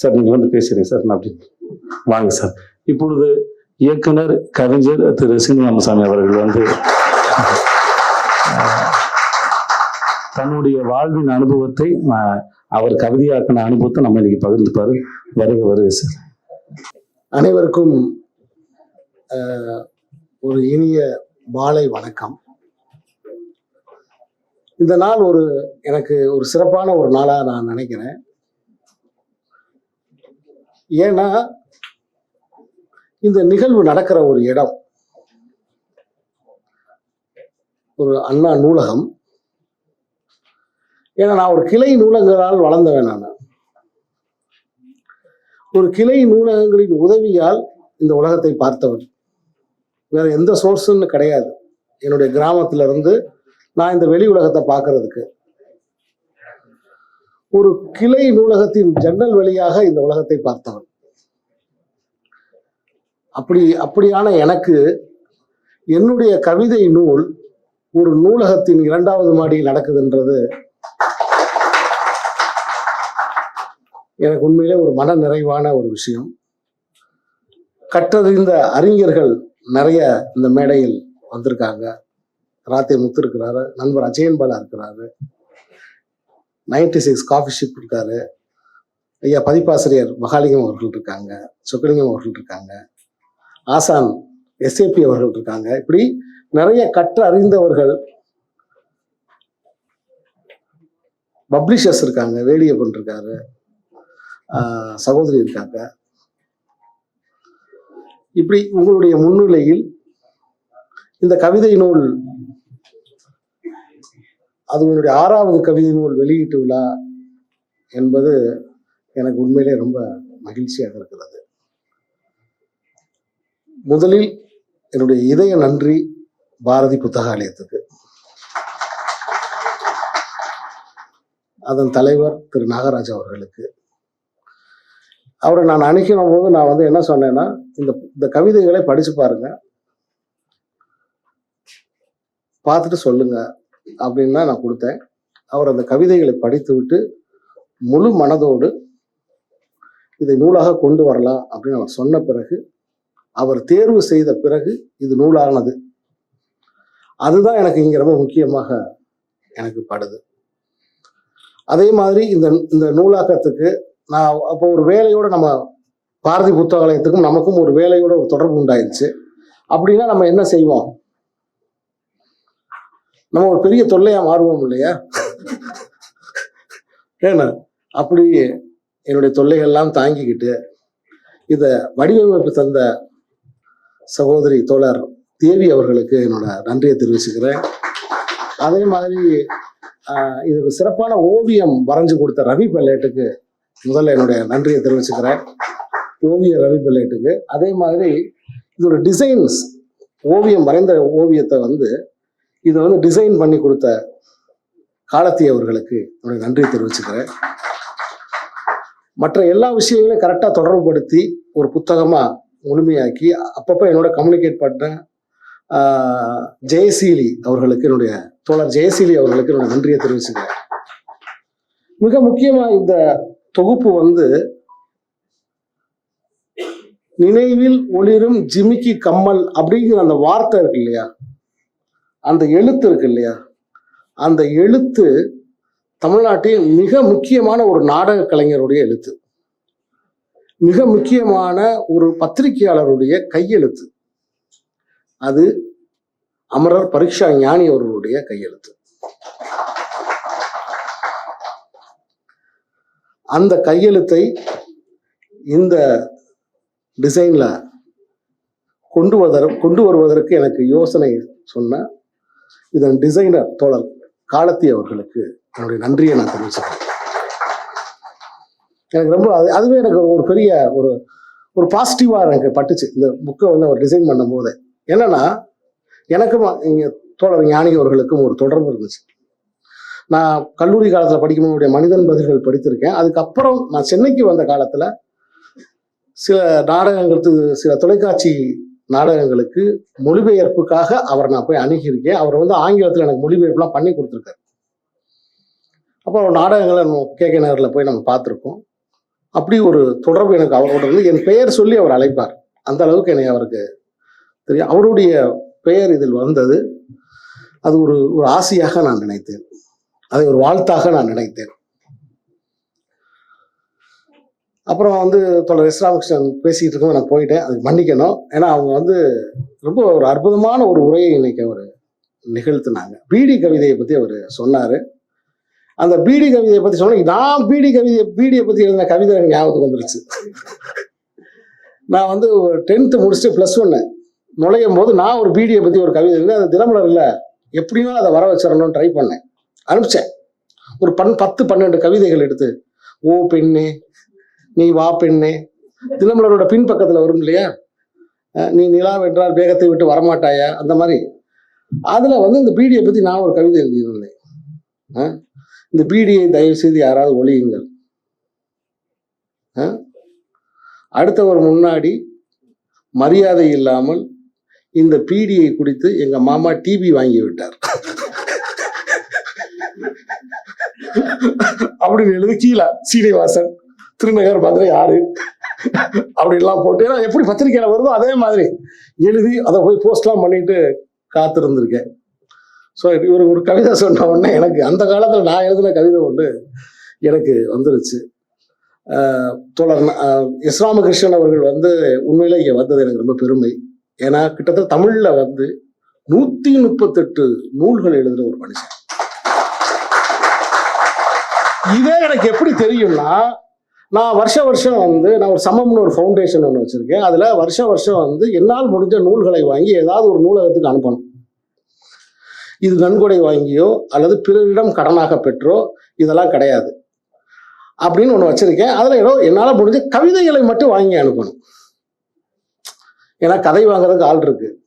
Sir நீங்கள் வந்து பேசுகிறீங்க சார் நான் அப்படி வாங்க சார். இப்பொழுது இயக்குனர் கவிஞர் திரு சீனிவாமசாமி அவர்கள் வந்து தன்னுடைய வாழ்வின் அனுபவத்தை அவர் கவிதையாக்கின அனுபவத்தை நம்ம இன்னைக்கு பகிர்ந்துப்பாரு. வருக வருக சார். அனைவருக்கும் ஒரு இனிய மாலை வணக்கம். இந்த நாள் ஒரு எனக்கு ஒரு சிறப்பான ஒரு நாளாக நான் நினைக்கிறேன். ஏன்னா இந்த நிகழ்வு நடக்கிற ஒரு இடம் ஒரு அண்ணா நூலகம். ஏன்னா நான் ஒரு கிளை நூலகங்களால் வளர்ந்தவன் நான். ஒரு கிளை நூலகங்களின் உதவியால் இந்த உலகத்தை பார்த்தவர் வேற எந்த சோர்ஸுன்னு கிடையாது. என்னுடைய கிராமத்துல இருந்து நான் இந்த வெளி உலகத்தை பார்க்கறதுக்கு. ஒரு கிளை நூலகத்தின் ஜன்னல் வழியாக இந்த உலகத்தை பார்த்தவன் அப்படி அப்படியான எனக்கு என்னுடைய கவிதை நூல் ஒரு நூலகத்தின் இரண்டாவது மாடியில் நடக்குதுன்றது எனக்கு உண்மையிலே ஒரு மன நிறைவான ஒரு விஷயம். கற்றறிந்த அறிஞர்கள் நிறைய இந்த மேடையில் வந்திருக்காங்க. ராத்தே முத்து இருக்கிறாரு நண்பர் அஜயன் பாலா இருக்கிறாரு. நைன்டி சிக்ஸ் காஃபி ஷிப் இருக்காரு ஐயா பதிப்பாசிரியர் மகாலிங்கம் அவர்கள் இருக்காங்க சொக்கலிங்கம் அவர்கள் இருக்காங்க ஆசான் எஸ்ஏபி அவர்கள் இருக்காங்க. இப்படி நிறைய கற்று அறிந்தவர்கள் பப்ளிஷர்ஸ் இருக்காங்க வேலியப்பன் இருக்காரு சகோதரி இருக்காங்க. இப்படி உங்களுடைய முன்னிலையில் இந்த கவிதை நூல் அது என்னுடைய ஆறாவது கவிதை நூல் வெளியீட்டு விழா என்பது எனக்கு உண்மையிலே ரொம்ப மகிழ்ச்சியாக இருக்கிறது. முதலில் என்னுடைய இதய நன்றி பாரதி புத்தகாலயத்துக்கு. அதன் தலைவர் திரு நாகராஜ் அவர்களுக்கு. அவரை நான் அணுகின போது நான் வந்து என்ன சொன்னேன்னா இந்த இந்த கவிதைகளை படிச்சு பாருங்க. பார்த்துட்டு சொல்லுங்க. அப்படின்னு தான் நான் கொடுத்தேன். அவர் அந்த கவிதைகளை படித்துவிட்டு முழு மனதோடு இதை நூலாக கொண்டு வரலாம் அப்படின்னு அவர் சொன்ன பிறகு அவர் தேர்வு செய்த பிறகு இது நூலானது. அதுதான் எனக்கு இங்கே ரொம்ப முக்கியமாக எனக்கு படுது. அதே மாதிரி இந்த இந்த நூலாக்கத்துக்கு நான் அப்போ ஒரு வேலையோட நம்ம பாரதி புத்தகாலயத்துக்கும் நமக்கும் ஒரு வேலையோட ஒரு தொடர்பு உண்டாயிருச்சு. அப்படின்னா நம்ம என்ன செய்வோம்? நம்ம ஒரு பெரிய தொல்லையா மாறுவோம் இல்லையா? ஏன்னா அப்படி என்னுடைய தொல்லைகள்லாம் தாங்கிக்கிட்டு இதை வடிவமைப்பு தந்த சகோதரி தோழர் தேவி அவர்களுக்கு என்னோட நன்றியை தெரிவிச்சுக்கிறேன். அதே மாதிரி இதுக்கு சிறப்பான ஓவியம் வரைஞ்சு கொடுத்த ரவி பல்லேட்டுக்கு முதல்ல என்னுடைய நன்றியை தெரிவிச்சுக்கிறேன். ஓவிய ரவி பல்லேட்டுக்கு அதே மாதிரி இதோட டிசைன்ஸ் ஓவியம் வரைந்த ஓவியத்தை வந்து இதை வந்து டிசைன் பண்ணி கொடுத்த காலத்தி அவர்களுக்கு என்னுடைய நன்றியை தெரிவிச்சுக்கிறேன். மற்ற எல்லா விஷயங்களையும் கரெக்டாக தொடர்புபடுத்தி ஒரு புத்தகமாக முழுமையாக்கி அப்பப்போ என்னோட கம்யூனிகேட் பண்ண ஜெயசீலி அவர்களுக்கு என்னுடைய தோழர் ஜெயசீலி அவர்களுக்கு என்னோட நன்றியை தெரிவிச்சுக்கிறேன். மிக முக்கியமாக இந்த தொகுப்பு வந்து நினைவில் ஒளிரும் ஜிமிக்கி கம்மல் அப்படிங்கிற அந்த வார்த்தை இருக்கு இல்லையா? அந்த எழுத்து இருக்கு இல்லையா? அந்த எழுத்து தமிழ்நாட்டில் மிக முக்கியமான ஒரு நாடக கலைஞருடைய எழுத்து. மிக முக்கியமான ஒரு பத்திரிகையாளருடைய கையெழுத்து. அது அமரர் பரீட்சா ஞானி அவர்களுடைய கையெழுத்து. அந்த கையெழுத்தை இந்த டிசைன்ல கொண்டு வர கொண்டு வருவதற்கு எனக்கு யோசனை சொன்ன இதன் டிசைனர் தோழர் காலத்தி அவர்களுக்கு என்னுடைய நன்றியை நான் தெரிவிச்சுக்கிறேன். எனக்கு ரொம்ப அது அதுவே எனக்கு ஒரு பெரிய ஒரு ஒரு பாசிட்டிவாக எனக்கு பட்டுச்சு. இந்த புக்கை வந்து அவர் டிசைன் பண்ணும் போது என்னன்னா எனக்கும் இங்கே தோழர் ஞானி அவர்களுக்கும் ஒரு தொடர்பு இருந்துச்சு. நான் கல்லூரி காலத்தில் படிக்கும்போது மனிதன் பதில்கள் படித்திருக்கேன். அதுக்கப்புறம் நான் சென்னைக்கு வந்த காலத்தில் சில நாடகங்களுக்கு சில தொலைக்காட்சி நாடகங்களுக்கு மொழிபெயர்ப்புக்காக அவரை நான் போய் அணுகியிருக்கேன். அவர் வந்து ஆங்கிலத்தில் எனக்கு மொழிபெயர்ப்புலாம் பண்ணி கொடுத்துருக்காரு. அப்போ நாடகங்களை நம்ம கே கே நகரில் போய் நம்ம பார்த்துருக்கோம். அப்படி ஒரு தொடர்பு எனக்கு அவரோட இருந்து என் பெயர் சொல்லி அவர் அழைப்பார். அந்த அளவுக்கு என்னை அவருக்கு தெரியும். அவருடைய பெயர் இதில் வந்தது. அது ஒரு ஒரு ஆசையாக நான் நினைத்தேன். அதை ஒரு வாழ்த்தாக நான் நினைத்தேன். அப்புறம் வந்து தொடர் எஸ் ராமகிருஷ்ணன் பேசிக்கிட்டு இருக்கோம் நான் போயிட்டேன். அதுக்கு மன்னிக்கணும். ஏன்னா அவங்க வந்து ரொம்ப ஒரு அற்புதமான ஒரு உரையை இன்னைக்கு அவர் நிகழ்த்தினாங்க. பீடி கவிதையை பற்றி அவர் சொன்னார். அந்த பீடி கவிதையை பற்றி சொன்ன நான் பீடி கவிதையை பீடியை பற்றி எழுதின கவிதை எனக்கு ஞாபகத்துக்கு வந்துருச்சு. நான் வந்து டென்த்து முடிச்சுட்டு ப்ளஸ் ஒன்று நுழையும் போது நான் ஒரு பீடியை பற்றி ஒரு கவிதை எழுதி அது தினமலரில் எப்படியும் அதை வர வச்சிடணும்னு ட்ரை பண்ணேன். அனுப்பிச்சேன். ஒரு பன் பத்து பன்னெண்டு கவிதைகள் எடுத்து ஓ பெண்ணே நீ வா பெண்ணே. தினமலரோட பின்பக்கத்தில் வரும் இல்லையா? நீ நிலா வென்றால் வேகத்தை விட்டு வரமாட்டாயா? அந்த மாதிரி. அதில் வந்து இந்த பீடியை பற்றி நான் ஒரு கவிதை எழுதியிருந்தேன். இந்த பீடியை தயவு செய்து யாராவது ஒழியுங்கள். அடுத்தவர் முன்னாடி மரியாதை இல்லாமல் இந்த பீடியை குடித்து எங்க மாமா டிவி வாங்கி விட்டார். அப்படின்னு எழுதி கீழே சீனிவாசன். திருநகர் மதுரை ஆறு. அப்படின்லாம் போட்டு ஏன்னா எப்படி பத்திரிக்கையில் வருதோ அதே மாதிரி எழுதி அதை போய் போஸ்ட்லாம் பண்ணிட்டு காத்திருந்திருக்கேன். ஸோ இவர் ஒரு கவிதை சொன்ன உடனே எனக்கு அந்த காலத்தில் நான் எழுதின கவிதை ஒன்று எனக்கு வந்துருச்சு. தோழர் எஸ் ராமகிருஷ்ணன் அவர்கள் வந்து உண்மையில இங்கே வந்தது எனக்கு ரொம்ப பெருமை. ஏன்னா கிட்டத்தட்ட தமிழில் வந்து நூத்தி முப்பத்தெட்டு நூல்கள் எழுதின ஒரு மனுஷன். இதே எனக்கு எப்படி தெரியும்னா நான் வருஷ வருஷம் வந்து நான் ஒரு சமம்னு ஒரு ஃபவுண்டேஷன் ஒன்று வச்சுருக்கேன். அதில் வருஷ வருஷம் வந்து என்னால் முடிஞ்ச நூல்களை வாங்கி ஏதாவது ஒரு நூலகத்துக்கு அனுப்பணும். இது நன்கொடை வாங்கியோ அல்லது பிறரிடம் கடனாக பெற்றோ இதெல்லாம் கிடையாது. அப்படின்னு ஒன்று வச்சுருக்கேன். அதில் ஏதோ என்னால் முடிஞ்ச கவிதைகளை மட்டும் வாங்கி அனுப்பணும். ஏன்னா கதை வாங்குறதுக்கு ஆள் இருக்கு.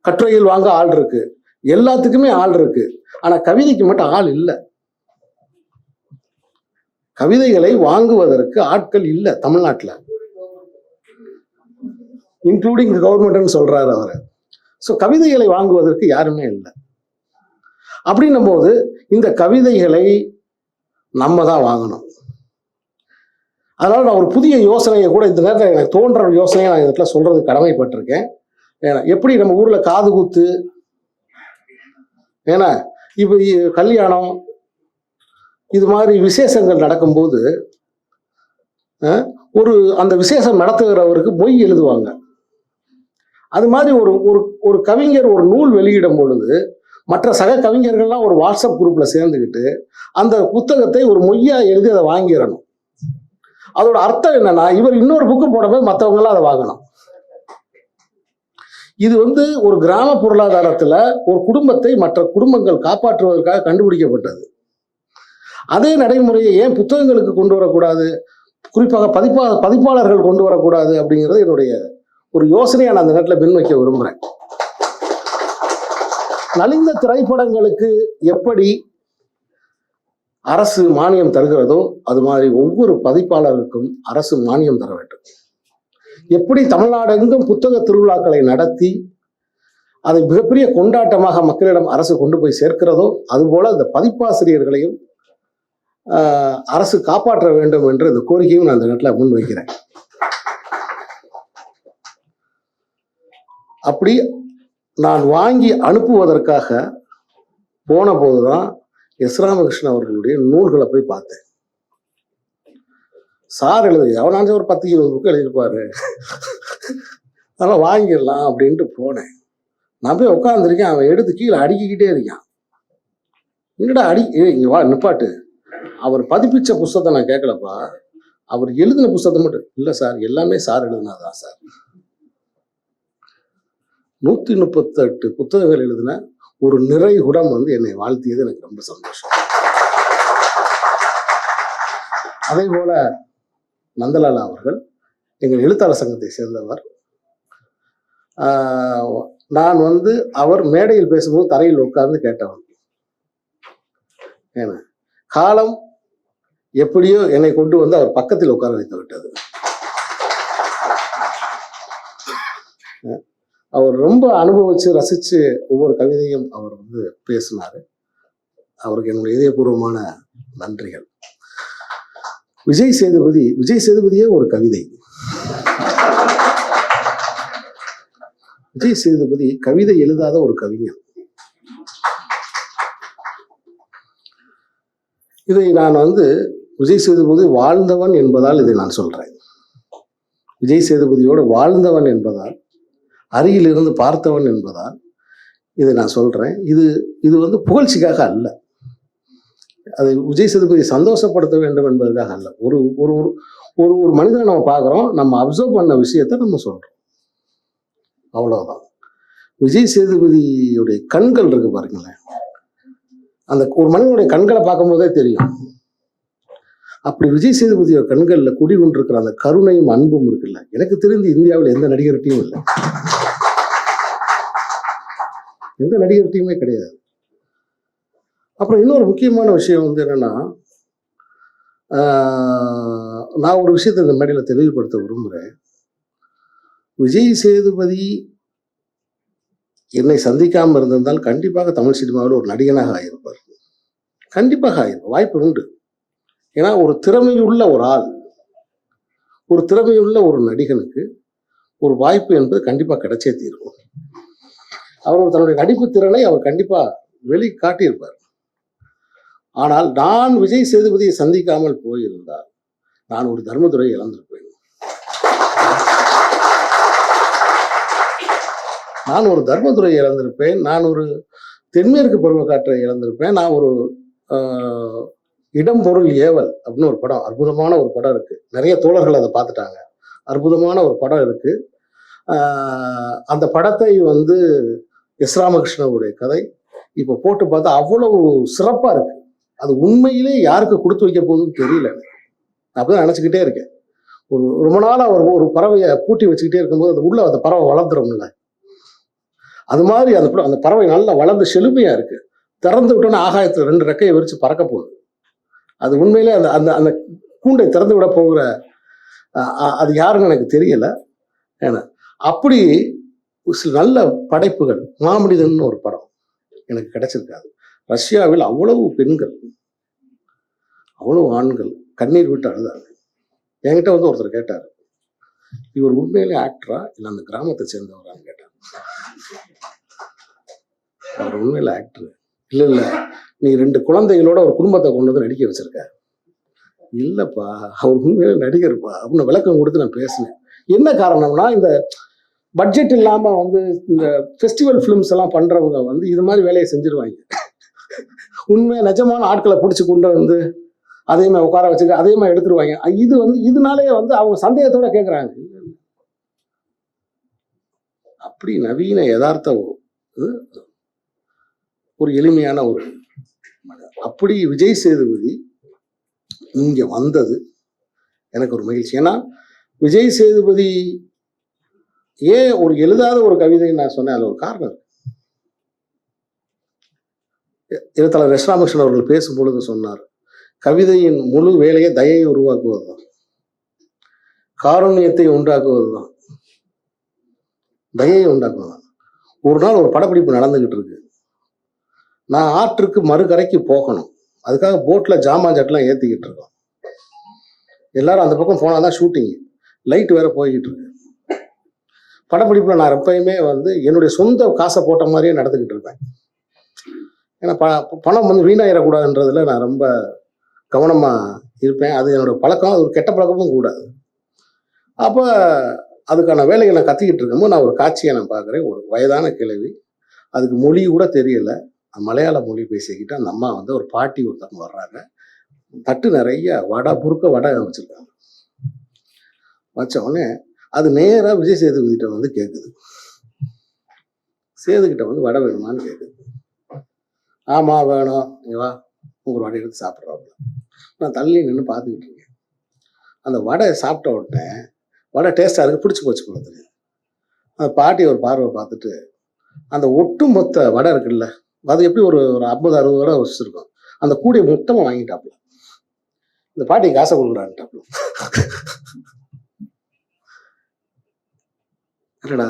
கட்டுரைகள் வாங்க ஆள் இருக்கு. எல்லாத்துக்குமே ஆள் இருக்கு. ஆனால் கவிதைக்கு மட்டும் ஆள் இல்லை. கவிதைகளை வாங்குவதற்கு ஆட்கள் இல்லை தமிழ்நாட்டில். இன்க்ளூடிங் கவர்மெண்ட்னு சொல்றாரு அவர். ஸோ கவிதைகளை வாங்குவதற்கு யாருமே இல்லை. அப்படின்னும் போது இந்த கவிதைகளை நம்ம தான் வாங்கணும். அதனால நான் ஒரு புதிய யோசனையை கூட இந்த நேரத்தில் எனக்கு தோன்ற ஒரு யோசனையை நான் இதில் இடத்துல சொல்றது கடமைப்பட்டிருக்கேன். ஏன்னா எப்படி நம்ம ஊரில் காது குத்து ஏன்னா இப்போ கல்யாணம் இது மாதிரி விசேஷங்கள் நடக்கும்போது ஒரு அந்த விசேஷம் நடத்துகிறவருக்கு மொய் எழுதுவாங்க. அது மாதிரி ஒரு ஒரு ஒரு கவிஞர் ஒரு நூல் வெளியிடும் பொழுது மற்ற சக கவிஞர்கள்லாம் ஒரு வாட்ஸ்அப் குரூப்பில் சேர்ந்துக்கிட்டு அந்த புத்தகத்தை ஒரு மொய்யா எழுதி அதை வாங்கிடணும். அதோட அர்த்தம் என்னன்னா இவர் இன்னொரு புக்கு போடும்போது மற்றவங்களாம் அதை வாங்கணும் இது வந்து ஒரு கிராம பொருளாதாரத்தில் ஒரு குடும்பத்தை மற்ற குடும்பங்கள் காப்பாற்றுவதற்காக கண்டுபிடிக்கப்பட்டது. அதே நடைமுறையை ஏன் புத்தகங்களுக்கு கொண்டு வரக்கூடாது? குறிப்பாக பதிப்பா பதிப்பாளர்கள் கொண்டு வரக்கூடாது அப்படிங்கிறது என்னுடைய ஒரு யோசனையை நான் அந்த நேரத்தில் பின்வைக்க விரும்புகிறேன் நலிந்த திரைப்படங்களுக்கு எப்படி அரசு மானியம் தருகிறதோ அது மாதிரி ஒவ்வொரு பதிப்பாளருக்கும் அரசு மானியம் தர வேண்டும். எப்படி தமிழ்நாடெங்கும் புத்தக திருவிழாக்களை நடத்தி அதை மிகப்பெரிய கொண்டாட்டமாக மக்களிடம் அரசு கொண்டு போய் சேர்க்கிறதோ அதுபோல இந்த பதிப்பாசிரியர்களையும் அரசு காப்பாற்ற வேண்டும் என்ற இந்த கோரிக்கையும் நான் இந்த நேரத்தில் முன்வைக்கிறேன். அப்படி நான் வாங்கி அனுப்புவதற்காக போன போதுதான் எஸ் ராமகிருஷ்ணன் அவர்களுடைய நூல்களை போய் பார்த்தேன். சார் எழுது எவனாச்சும் ஒரு பத்து இருபது புக்கு எழுதியிருப்பாரு. அதெல்லாம் வாங்கிடலாம் அப்படின்ட்டு போனேன். நான் போய் உட்காந்துருக்கேன் அவன் எடுத்து கீழே அடுக்கிக்கிட்டே இருக்கான். என்னடா அடி இங்கே வா நிப்பாட்டு. அவர் பதிப்பிச்ச புஸ்தகத்தை நான் கேட்கலப்பா. அவர் எழுதின புஸ்தகத்தை மட்டும் இல்லை சார் எல்லாமே சார் எழுதினாதான் சார். நூத்தி முப்பத்தெட்டு புத்தகங்கள் எழுதின ஒரு நிறை குடம் வந்து என்னை வாழ்த்தியது எனக்கு ரொம்ப சந்தோஷம். அதே போல நந்தலாலா அவர்கள் எங்கள் எழுத்தாளர் சங்கத்தை சேர்ந்தவர். ஆஹ் நான் வந்து அவர் மேடையில் பேசும்போது தரையில் உட்கார்ந்து கேட்டவன். ஏன்னா காலம் எப்படியோ என்னை கொண்டு வந்து அவர் பக்கத்தில் உட்கார வைத்து விட்டது. அவர் ரொம்ப அனுபவிச்சு ரசிச்சு ஒவ்வொரு கவிதையும் அவர் வந்து பேசினார். அவருக்கு என்னுடைய இதயபூர்வமான நன்றிகள். விஜய் சேதுபதி விஜய் சேதுபதியே ஒரு கவிதை. விஜய் சேதுபதி கவிதை எழுதாத ஒரு கவிஞன் இதை நான் வந்து விஜய் சேதுபதி வாழ்ந்தவன் என்பதால் இதை நான் சொல்கிறேன் விஜய் சேதுபதியோடு வாழ்ந்தவன் என்பதால் அருகில் இருந்து பார்த்தவன் என்பதால் இதை நான் சொல்கிறேன் இது இது வந்து புகழ்ச்சிக்காக அல்ல. அது விஜய் சேதுபதி சந்தோஷப்படுத்த வேண்டும் என்பதற்காக அல்ல. ஒரு ஒரு ஒரு ஒரு ஒரு மனிதனை நம்ம பார்க்குறோம் நம்ம அப்சர்வ் பண்ண விஷயத்த நம்ம சொல்கிறோம் அவ்வளோதான் விஜய் சேதுபதியுடைய கண்கள் இருக்கு பாருங்களேன். அந்த ஒரு மனிதனுடைய கண்களை பார்க்கும்போதே தெரியும். அப்படி விஜய் சேதுபதியோட கண்களில் குடி கொண்டிருக்கிற அந்த கருணையும் அன்பும் இருக்குல்ல. எனக்கு தெரிந்து இந்தியாவில் எந்த நடிகர்கிட்டையும் இல்லை. எந்த நடிகர்கிட்டையுமே கிடையாது. அப்புறம் இன்னொரு முக்கியமான விஷயம் வந்து என்னன்னா நான் ஒரு விஷயத்தை இந்த மேடையில் தெளிவுபடுத்த விரும்புகிறேன் விஜய் சேதுபதி என்னை சந்திக்காமல் இருந்திருந்தால் கண்டிப்பாக தமிழ் சினிமாவில் ஒரு நடிகனாக ஆயிருப்பார். கண்டிப்பாக ஆயிருப்பார். வாய்ப்பு உண்டு. ஏன்னா ஒரு திறமையுள்ள ஒரு ஆள் ஒரு திறமையுள்ள ஒரு நடிகனுக்கு ஒரு வாய்ப்பு என்பது கண்டிப்பாக கிடைச்சே தீரும். அவர் தன்னுடைய நடிப்பு திறனை அவர் கண்டிப்பாக வெளி காட்டியிருப்பார் ஆனால் நான் விஜய் சேதுபதியை சந்திக்காமல் போயிருந்தால் நான் ஒரு தர்மதுரை இழந்திருப்பேன். நான் ஒரு தர்மதுரை இழந்திருப்பேன். நான் ஒரு தென்மேற்கு பருவக்காற்றை இழந்திருப்பேன். நான் ஒரு இடம் பொருள் ஏவல் அப்படின்னு ஒரு படம் அற்புதமான ஒரு படம் இருக்கு. நிறைய தோழர்கள் அதை பார்த்துட்டாங்க. அற்புதமான ஒரு படம் இருக்கு. அந்த படத்தை வந்து எஸ் ராமகிருஷ்ணனுடைய கதை. இப்போ போட்டு பார்த்தா அவ்வளவு சிறப்பாக இருக்கு. அது உண்மையிலே யாருக்கு கொடுத்து வைக்க போகுதுன்னு தெரியல. எனக்கு. அப்படிதான் நினச்சிக்கிட்டே இருக்கேன். ஒரு ரொம்ப நாளாக ஒரு ஒரு பறவையை பூட்டி வச்சுக்கிட்டே இருக்கும்போது அது உள்ள அந்த பறவை வளர்ந்துரும்ல. அது மாதிரி அந்த அந்த பறவை நல்லா வளர்ந்து செழுமையாக இருக்கு. திறந்து விட்டோன்னா ஆகாயத்தில் ரெண்டு ரெக்கையை விரிச்சு பறக்க போகுது. அது உண்மையிலே அந்த அந்த அந்த கூண்டை திறந்து விட போகிற அது யாருன்னு எனக்கு தெரியல. ஏன்னா அப்படி ஒரு சில நல்ல படைப்புகள் மாமனிதன் ஒரு படம் எனக்கு கிடைச்சிருக்காது. ரஷ்யாவில் அவ்வளவு பெண்கள் அவ்வளவு ஆண்கள் கண்ணீர் விட்டு அழுதாங்க. என்கிட்ட வந்து ஒருத்தர் கேட்டார் இவர் உண்மையிலே ஆக்டரா இல்லை அந்த கிராமத்தை சேர்ந்தவரான்னு கேட்டார். அவர் உண்மையில ஆக்டர் இல்லை இல்ல. நீ ரெண்டு குழந்தைகளோட ஒரு குடும்பத்தை கொண்டு வந்து நடிக்க வச்சிருக்க. இல்லைப்பா அவர் உண்மையில நடிகர்ப்பா. அப்படின்னு விளக்கம் கொடுத்து நான் பேசினேன். என்ன காரணம்னா இந்த பட்ஜெட் இல்லாம வந்து இந்த ஃபெஸ்டிவல் ஃபிலிம்ஸ் எல்லாம் பண்றவங்க வந்து இது மாதிரி வேலையை செஞ்சிருவாங்க. உண்மையா நிஜமான ஆட்களை பிடிச்சி கொண்டு வந்து அதே மாதிரி உட்கார வச்சுக்க அதே மாதிரி எடுத்துருவாங்க. இது வந்து இதனாலேயே வந்து அவங்க சந்தேகத்தோட கேட்குறாங்க அப்படி நவீன யதார்த்த ஒரு- இது ஒரு எளிமையான ஒரு அப்படி விஜய் சேதுபதி இங்க வந்தது எனக்கு ஒரு மகிழ்ச்சி. ஏன்னா விஜய் சேதுபதி ஏன் ஒரு எழுதாத ஒரு கவிதை நான் சொன்னேன் அதுல ஒரு காரணம் இருக்கு. எழுத்தாளர் எஸ் ராமகிருஷ்ணன் அவர்கள் பேசும் பொழுது சொன்னார் கவிதையின் முழு வேலையை தயையை உருவாக்குவதுதான். உண்டாக்குவது உண்டாக்குவதுதான். தயையை உண்டாக்குவதுதான். ஒரு நாள் ஒரு படப்பிடிப்பு நடந்துகிட்டு இருக்கு. நான் ஆற்றுக்கு மறுகரைக்கு போகணும். அதுக்காக போட்டில் ஜாமான் ஜட்டெலாம் ஏற்றிக்கிட்டு இருக்கோம். எல்லாரும் அந்த பக்கம் போனால் தான் ஷூட்டிங் லைட் வேற போய்கிட்டு இருக்கு. படப்பிடிப்பில் நான் எப்பயுமே வந்து என்னுடைய சொந்த காசை போட்ட மாதிரியே நடந்துக்கிட்டு இருப்பேன். ஏன்னா ப பணம் வந்து வீணாயிடக்கூடாதுன்றதுல நான் ரொம்ப கவனமாக இருப்பேன். அது என்னோட பழக்கம் அது ஒரு கெட்ட பழக்கமும் கூடாது அப்போ அதுக்கான வேலைகளை நான் கற்றுக்கிட்டு இருக்கும்போது நான் ஒரு காட்சியை நான் பார்க்குறேன். ஒரு வயதான கிழவி. அதுக்கு மொழி கூட தெரியலை. மலையாள மொழி பேசிக்கிட்டு அந்த அம்மா வந்து ஒரு பாட்டி ஒருத்தவங்க வர்றாங்க. தட்டு நிறைய வடை புறுக்க வடை வச்சிருக்காங்க. வச்ச உடனே அது நேரா விஜய் சேதுபதிட்ட வந்து கேட்குது சேதுகிட்ட வந்து வடை வேணுமான்னு கேட்குது ஆமா வேணும். இங்க வா உங்க வடை எடுத்து சாப்பிட்றாப்புல நான் தள்ளி நின்று பார்த்துக்கிட்டு இருக்கேன். அந்த வடை சாப்பிட்ட உடனே வடை டேஸ்டா இருக்கு பிடிச்சி போச்சு போல தெரியும் அந்த பாட்டி ஒரு பார்வை பார்த்துட்டு அந்த ஒட்டு மொத்த வடை இருக்குல்ல அது எப்படி ஒரு ஒரு ஐம்பது அறுபது வடை வச்சிருக்கோம். அந்த கூடிய மொத்தமாக வாங்கிட்டாப்புல இந்த பாட்டி காசை கொடுக்குறான்ட்டாப்புல இல்லடா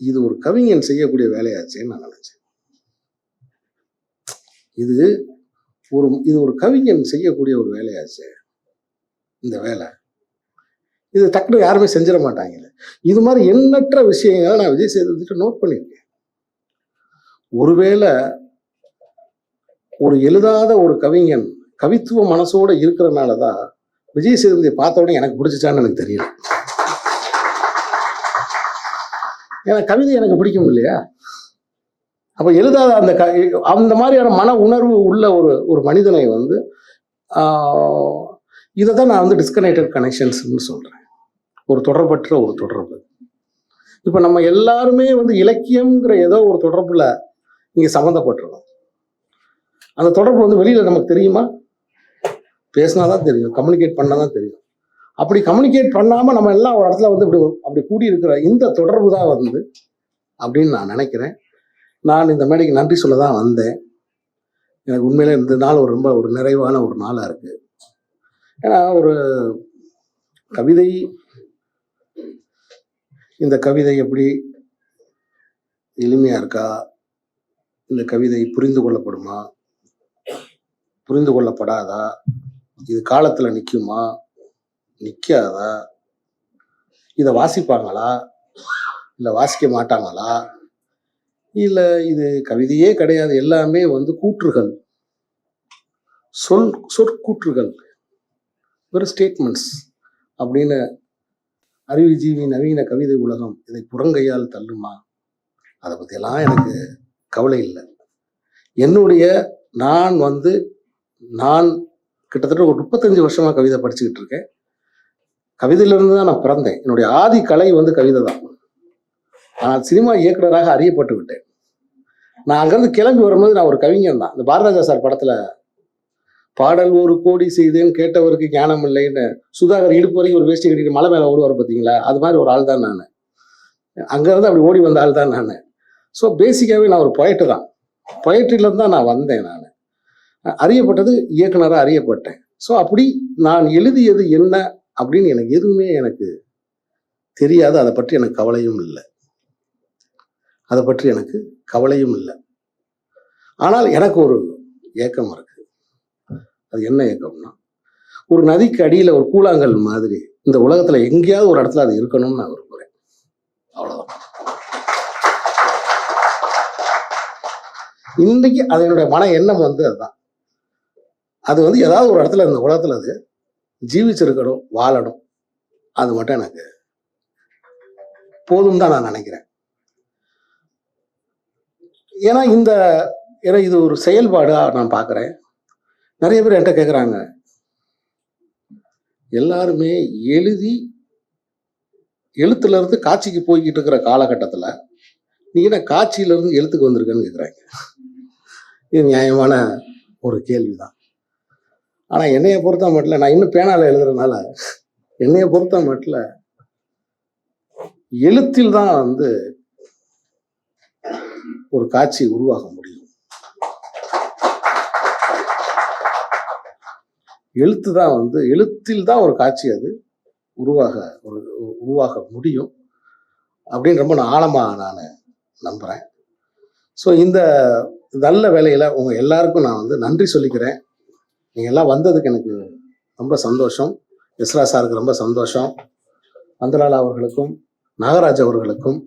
இது ஒரு கவிஞன் செய்யக்கூடிய வேலையாச்சேன்னு நான் நினைச்சேன். இது ஒரு இது ஒரு கவிஞன் செய்யக்கூடிய ஒரு வேலையாச்சே. இந்த வேலை. இது டக்குனு யாருமே செஞ்சிட மாட்டாங்க. இது மாதிரி எண்ணற்ற விஷயங்களை நான் விஜய் சேதுபதிட்டு நோட் பண்ணியிருக்கேன். ஒருவேளை ஒரு எழுதாத ஒரு கவிஞன் கவித்துவ மனசோட இருக்கிறனால தான் விஜய் சேதுபதியை பார்த்த உடனே எனக்கு பிடிச்சிச்சான்னு எனக்கு தெரியல. ஏன்னா கவிதை எனக்கு பிடிக்கும் இல்லையா? அப்போ எழுதாத அந்த க அந்த மாதிரியான மன உணர்வு உள்ள ஒரு ஒரு மனிதனை வந்து இதை தான் நான் வந்து டிஸ்கனெக்டட் கனெக்ஷன்ஸ்னு சொல்றேன். ஒரு தொடர்பற்ற ஒரு தொடர்பு. இப்போ நம்ம எல்லாருமே வந்து இலக்கியம்ங்கிற ஏதோ ஒரு தொடர்புல இங்கே சம்மந்தப்பட்டிருக்கோம் அந்த தொடர்பு வந்து வெளியில் நமக்கு தெரியுமா? பேசினா தான் தெரியும். கம்யூனிகேட் பண்ணால் தான் தெரியும். அப்படி கம்யூனிகேட் பண்ணாமல் நம்ம எல்லாம் ஒரு இடத்துல வந்து இப்படி அப்படி கூடி இருக்கிற இந்த தொடர்பு தான் வந்து அப்படின்னு நான் நினைக்கிறேன். நான் இந்த மேடைக்கு நன்றி சொல்ல தான் வந்தேன். எனக்கு உண்மையிலே இந்த நாள் ஒரு ரொம்ப ஒரு நிறைவான ஒரு நாளாக இருக்குது ஏன்னா ஒரு கவிதை இந்த கவிதை எப்படி எளிமையாக இருக்கா? இந்த கவிதை புரிந்து கொள்ளப்படுமா? புரிந்து கொள்ளப்படாதா? இது காலத்துல நிக்குமா? நிக்காதா? இதை வாசிப்பாங்களா? இல்லை வாசிக்க மாட்டாங்களா? இல்லை இது கவிதையே கிடையாது. எல்லாமே வந்து கூற்றுகள். சொல் சொற்கூற்றுகள். வெறும் ஸ்டேட்மெண்ட்ஸ் அப்படின்னு அறிவுஜீவி நவீன கவிதை உலகம் இதை புறங்கையால் தள்ளுமா? அதை பற்றியெல்லாம் எனக்கு கவலை இல்லை. என்னுடைய நான் வந்து நான் கிட்டத்தட்ட ஒரு முப்பத்தஞ்சு வருஷமாக கவிதை படிச்சுக்கிட்டு இருக்கேன். கவிதையிலிருந்து தான் நான் பிறந்தேன். என்னுடைய ஆதி கலை வந்து கவிதை தான். ஆனால் சினிமா இயக்குனராக அறியப்பட்டு விட்டேன். நான் அங்கேருந்து கிளம்பி வரும்போது நான் ஒரு கவிஞன் தான். இந்த பாரதாஜா சார் படத்தில் பாடல் ஒரு கோடி செய்தேன் கேட்டவருக்கு ஞானம் இல்லைன்னு சுதாகர் இடுப்பு வரைக்கும் ஒரு வேஷ்டி கட்டிட்டு மலை மேலே ஓடுவார் பார்த்தீங்களா அது மாதிரி ஒரு ஆள் தான் நான். அங்கேருந்து அப்படி ஓடி வந்த ஆள் தான் நான். ஸோ பேசிக்காகவே நான் ஒரு பொயட்டு தான். பொயட்ரியிலேருந்து தான் நான் வந்தேன் நான். அறியப்பட்டது இயக்குனராக அறியப்பட்டேன். ஸோ அப்படி நான் எழுதியது என்ன அப்படின்னு எனக்கு எதுவுமே எனக்கு தெரியாது. அதை பற்றி எனக்கு கவலையும் இல்லை. அதை பற்றி எனக்கு கவலையும் இல்லை. ஆனால் எனக்கு ஒரு ஏக்கம் இருக்கு. அது என்ன ஏக்கம்னா ஒரு நதிக்கு அடியில் ஒரு கூழாங்கல் மாதிரி இந்த உலகத்தில் எங்கேயாவது ஒரு இடத்துல அது இருக்கணும்னு நான் விரும்புகிறேன் அவ்வளோதான் இன்னைக்கு அதனுடைய மன எண்ணம் வந்து அதுதான். அது வந்து ஏதாவது ஒரு இடத்துல இந்த உலகத்துல அது ஜீவிச்சிருக்கணும் வாழணும். அது மட்டும் எனக்கு போதும் தான் நான் நினைக்கிறேன். ஏன்னா இந்த ஏன்னா இது ஒரு செயல்பாடா நான் பார்க்குறேன். நிறைய பேர் என்கிட்ட கேட்குறாங்க எல்லாருமே எழுதி எழுத்துலேருந்து காட்சிக்கு போய்கிட்டு இருக்கிற காலகட்டத்தில் நீ என்ன காட்சியிலேருந்து எழுத்துக்கு வந்திருக்கன்னு கேட்குறாங்க இது நியாயமான ஒரு கேள்விதான். ஆனால் என்னையை பொறுத்த மட்டும் நான் இன்னும் பேனால எழுதுறதுனால என்னையை பொறுத்த மட்டும் எழுத்தில் தான் வந்து ஒரு காட்சி உருவாக முடியும். எழுத்து தான் வந்து எழுத்தில் தான் ஒரு காட்சி அது உருவாக ஒரு உருவாக முடியும். அப்படின்னு ரொம்ப நான் ஆழமாக நான் நம்புகிறேன் ஸோ இந்த நல்ல வேலையில் உங்கள் எல்லாருக்கும் நான் வந்து நன்றி சொல்லிக்கிறேன். நீங்கள் எல்லாம் வந்ததுக்கு எனக்கு ரொம்ப சந்தோஷம். எஸ்ரா சாருக்கு ரொம்ப சந்தோஷம். அந்தலாலா அவர்களுக்கும் நாகராஜ் அவர்களுக்கும்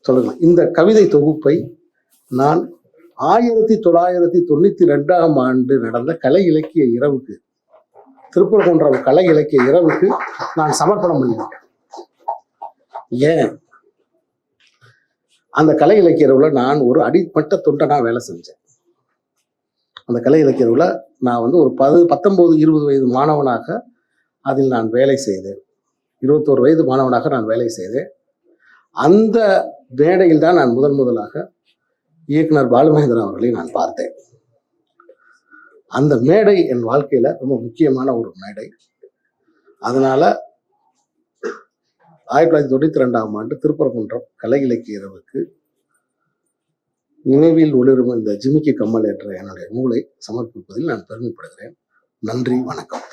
சொல்லுங்கள். இந்த கவிதை தொகுப்பை நான் ஆயிரத்தி தொள்ளாயிரத்தி தொண்ணூத்தி ரெண்டாம் ஆண்டு நடந்த கலை இலக்கிய இரவுக்கு திருப்பூர் போன்ற கலை இலக்கிய இரவுக்கு நான் சமர்ப்பணம் பண்ணியிருக்கேன் ஏன்? அந்த கலை இலக்கிய நான் ஒரு அடிப்பட்ட தொண்டனாக வேலை செஞ்சேன். அந்த கலை இலக்கியவில் நான் வந்து ஒரு பது பத்தொம்போது இருபது வயது மாணவனாக அதில் நான் வேலை செய்தேன். இருபத்தோரு வயது மாணவனாக நான் வேலை செய்தேன். அந்த மேடையில் தான் நான் முதன் முதலாக இயக்குனர் பாலுமகேந்திரன் அவர்களை நான் பார்த்தேன். அந்த மேடை என் வாழ்க்கையில் ரொம்ப முக்கியமான ஒரு மேடை. அதனால ஆயிரத்தி தொள்ளாயிரத்தி தொண்ணூத்தி ரெண்டாம் ஆண்டு திருப்பரங்குன்றம் கலை இலக்கிய இரவுக்கு நினைவில் ஒளிரும் இந்த ஜிமிக்கி கம்மல் என்ற என்னுடைய நூலை சமர்ப்பிப்பதில் நான் பெருமைப்படுகிறேன். நன்றி வணக்கம்.